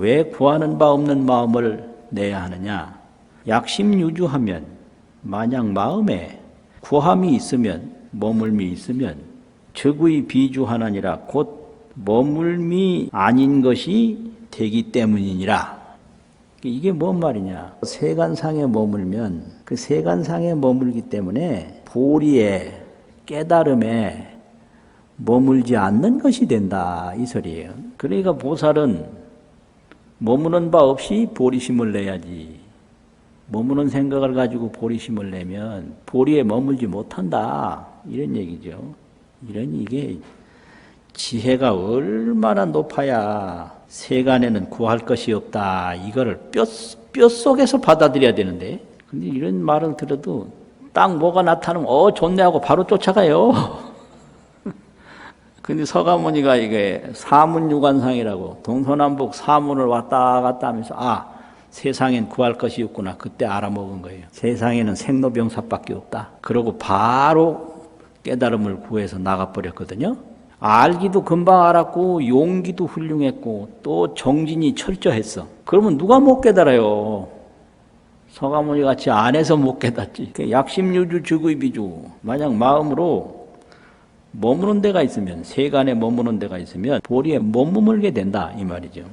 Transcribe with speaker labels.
Speaker 1: 왜 구하는 바 없는 마음을 내야 하느냐? 약심유주하면 만약 마음에 구함이 있으면 머물미 있으면 적의 비주하나니라 곧 머물미 아닌 것이 되기 때문이니라. 이게 뭔 말이냐? 세간상에 머물면 그 세간상에 머물기 때문에 보리에 깨달음에 머물지 않는 것이 된다 이 소리예요. 그러니까 보살은 머무는 바 없이 보리심을 내야지. 머무는 생각을 가지고 보리심을 내면 보리에 머물지 못한다 이런 얘기죠. 이런 이게 지혜가 얼마나 높아야 세간에는 구할 것이 없다. 이거를 뼈, 뼈 속에서 받아들여야 되는데. 근데 이런 말을 들어도 딱 뭐가 나타나면 어, 좋네 하고 바로 쫓아가요. 근데 서가모니가 이게 사문유관상이라고 동서남북 사문을 왔다 갔다 하면서 아, 세상엔 구할 것이 없구나. 그때 알아먹은 거예요. 세상에는 생로병사밖에 없다. 그러고 바로 깨달음을 구해서 나가버렸거든요. 알기도 금방 알았고 용기도 훌륭했고 또 정진이 철저했어. 그러면 누가 못 깨달아요? 서가모니 같이 안에서 못 깨닫지. 그 약심유주 즉의 비주. 만약 마음으로 머무는 데가 있으면 세간에 머무는 데가 있으면 보리에 못 머물게 된다 이 말이죠.